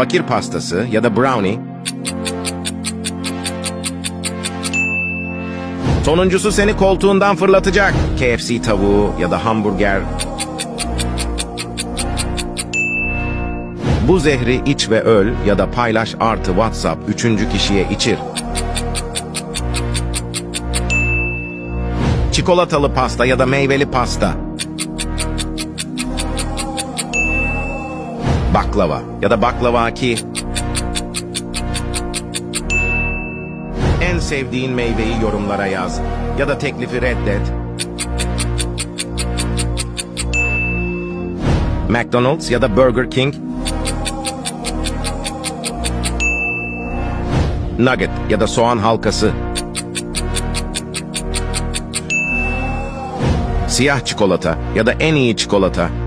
fakir pastası ya da brownie. Sonuncusu seni koltuğundan fırlatacak. KFC tavuğu ya da hamburger. Bu zehri iç ve öl ya da paylaş artı WhatsApp üçüncü kişiye içir. Çikolatalı pasta ya da meyveli pasta. Baklava ya da baklavaki. En sevdiğin meyveyi yorumlara yaz ya da teklifi reddet. McDonald's ya da Burger King. Nugget ya da soğan halkası. Siyah çikolata ya da en iyi çikolata.